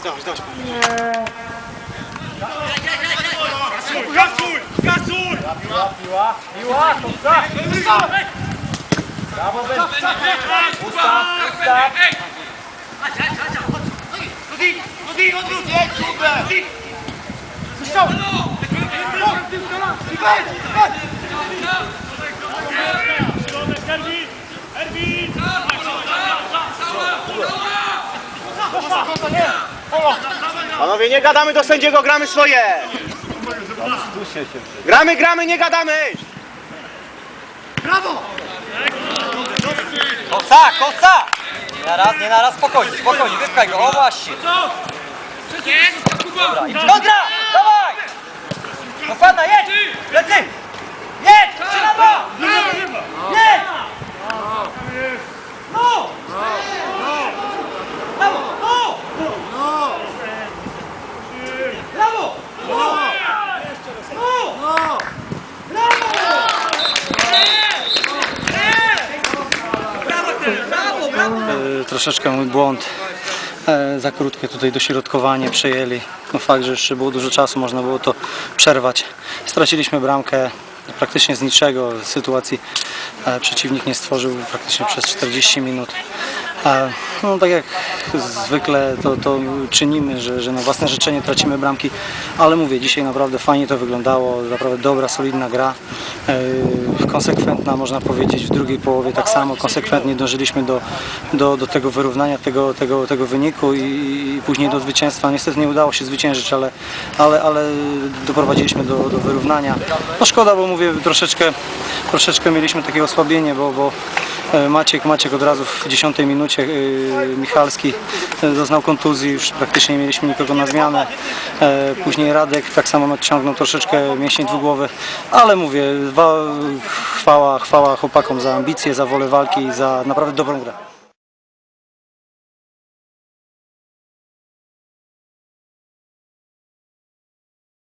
Dawaj, dawaj. Gasuj! Gasuj! Piła, piła, to tak! Brawo, Ben! Ustaw, ustaw! Erwin! Erwin! Panowie, nie gadamy do sędziego, gramy swoje! Gramy, gramy, nie gadamy! Kosa, kosa! Nie na raz, nie na raz, spokojnie, spokojnie, wypchaj go, o właśnie! Dobra, idź kontra! Dawaj! Dokładna, jedź! Lecy! Jedź! Trzy na dwa! Jedź! No! Brawo! No! Brawo! No! No! E, troszeczkę mój błąd. E, Za krótkie tutaj dośrodkowanie przejęli. No fakt, że jeszcze było dużo czasu, można było to przerwać. Straciliśmy bramkę praktycznie z niczego. Sytuacji e, przeciwnik nie stworzył praktycznie przez 40 minut. E, No tak jak zwykle to, to czynimy, że, że na własne życzenie tracimy bramki, ale mówię, dzisiaj naprawdę fajnie to wyglądało, naprawdę dobra, solidna gra, e, konsekwentna można powiedzieć w drugiej połowie tak samo, konsekwentnie dążyliśmy do, do, do tego wyrównania tego, tego, tego wyniku i, i później do zwycięstwa. Niestety nie udało się zwyciężyć, ale, ale, ale doprowadziliśmy do, do wyrównania. No szkoda, bo mówię, troszeczkę, troszeczkę mieliśmy takie osłabienie, bo, bo Maciek, Maciek od razu w 10 minucie e, Michalski e, doznał kontuzji, już praktycznie nie mieliśmy nikogo na zmianę. E, Później Radek tak samo nadciągnął troszeczkę mięsień dwugłowy, ale mówię, wa- chwała, chwała chłopakom za ambicje, za wolę walki za naprawdę dobrą grę.